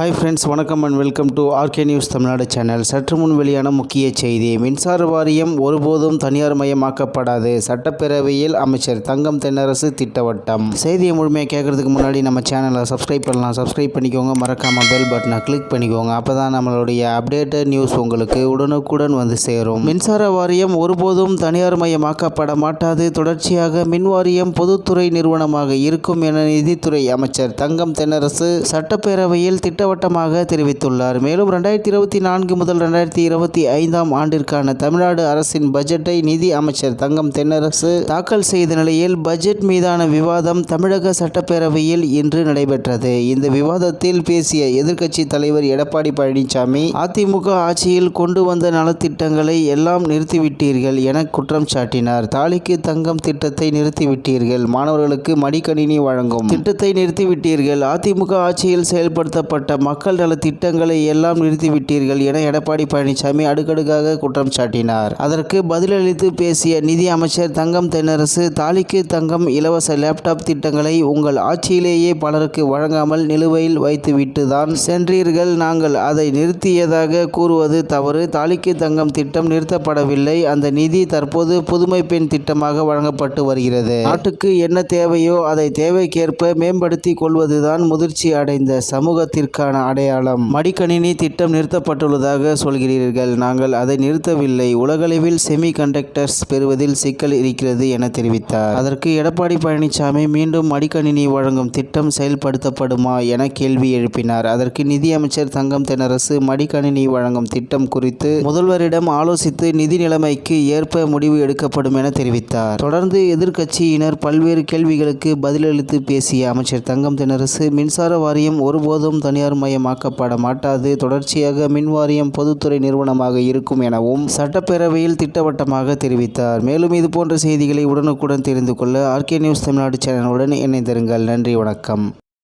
Hi friends வணக்கம் and welcome to RK news Tamil Nadu channel சற்று முன் வெளியான முக்கிய செய்தி. மின்சார வாரியம் ஒருபோதும் தனியார் மயமாக்கப்படாது. சட்டப்பேரவையில் அமைச்சர் தங்கம் தென்னரசு திட்டவட்டம். செய்தியை முழுமையாக கேட்கறதுக்கு முன்னாடி நம்ம சேனலை சப்ஸ்கிரைப் பண்ணலாம். சப்ஸ்கிரைப் பண்ணிக்கோங்க. மறக்காமல் பெல் பட்டனை கிளிக் பண்ணிக்கோங்க. அப்போ தான் நம்மளுடைய அப்டேட்டட் நியூஸ் உங்களுக்கு உடனுக்குடன் வந்து சேரும். மின்சார வாரியம் ஒருபோதும் தனியார் மயமாக்கப்பட மாட்டாது. தொடர்ச்சியாக மின் வாரியம் பொதுத்துறை நிறுவனமாக இருக்கும் என நிதித்துறை அமைச்சர் தங்கம் தென்னரசு சட்டப்பேரவையில் திட்ட திட்டவட்டமாக தெரிவித்துள்ளார். மேலும் ரெண்டாயிரத்தி இருபத்தி நான்கு முதல் ரெண்டாயிரத்தி இருபத்தி ஐந்தாம் ஆண்டிற்கான தமிழ்நாடு அரசின் பட்ஜெட்டை நிதி அமைச்சர் தங்கம் தென்னரசு தாக்கல் செய்த நிலையில் பட்ஜெட் மீதான விவாதம் தமிழக சட்டப்பேரவையில் இன்று நடைபெற்றது. இந்த விவாதத்தில் பேசிய எதிர்க்கட்சி தலைவர் எடப்பாடி பழனிசாமி அதிமுக ஆட்சியில் கொண்டு வந்த நலத்திட்டங்களை எல்லாம் நிறுத்திவிட்டீர்கள் என குற்றம் சாட்டினார். தாலிக்கு தங்கம் திட்டத்தை நிறுத்திவிட்டீர்கள். மாணவர்களுக்கு மடிக்கணினி வழங்கும். திட்டத்தை நிறுத்திவிட்டீர்கள். அதிமுக ஆட்சியில் செயல்படுத்தப்பட்ட மக்கள் நல திட்டங்களை எல்லாம் நிறுத்திவிட்டீர்கள் என எடப்பாடி பழனிசாமி அடுக்கடுக்காக குற்றம் சாட்டினார். அதற்கு பதிலளித்து பேசிய நிதி அமைச்சர் தங்கம் தென்னரசு தாலிக்கு தங்கம் இலவச லேப்டாப் திட்டங்களை உங்கள் ஆட்சியிலேயே பலருக்கு வழங்காமல் நிலுவையில் வைத்துவிட்டு தான் சென்றீர்கள். நாங்கள் அதை நிறுத்தியதாக கூறுவது தவறு. தாலிக்கு தங்கம் திட்டம் நிறுத்தப்படவில்லை. அந்த நிதி தற்போது புதுமை பெண் திட்டமாக வழங்கப்பட்டு வருகிறது. நாட்டுக்கு என்ன தேவையோ அதை தேவைக்கேற்ப மேம்படுத்திக் கொள்வதுதான் முதிர்ச்சி அடைந்த சமூகத்திற்கு அதற்கான அடையாளம். மடிக்கணினி திட்டம் நிறுத்தப்பட்டுள்ளதாக சொல்கிறீர்கள். நாங்கள் அதை நிறுத்தவில்லை. உலகளவில் செமி கண்டக்டர்ஸ் பெறுவதில் சிக்கல் இருக்கிறது என தெரிவித்தார். அதற்கு எடப்பாடி பழனிசாமி மீண்டும் மடிக்கணினி வழங்கும் திட்டம் செயல்படுத்தப்படுமா என கேள்வி எழுப்பினார். அதற்கு நிதியமைச்சர் தங்கம் தென்னரசு மடிக்கணினி வழங்கும் திட்டம் குறித்து முதல்வரிடம் ஆலோசித்து நிதி நிலைமைக்கு ஏற்ப முடிவு எடுக்கப்படும் என தெரிவித்தார். தொடர்ந்து எதிர்க்கட்சியினர் பல்வேறு கேள்விகளுக்கு பதிலளித்து பேசிய அமைச்சர் தங்கம் தென்னரசு மின்சார வாரியம் ஒருபோதும் தனியார் மயமாக்கப்பட மாட்டாது தொடர்ச்சியாக மின் வாரியம் பொதுத்துறை நிறுவனமாக இருக்கும் எனவும் சட்டப்பேரவையில் திட்டவட்டமாக தெரிவித்தார். மேலும் இது போன்ற செய்திகளை உடனுக்குடன் தெரிந்து கொள்ள ஆர்கே நியூஸ் தமிழ்நாடு சேனலுடன் இணைந்திருங்கள். நன்றி வணக்கம்.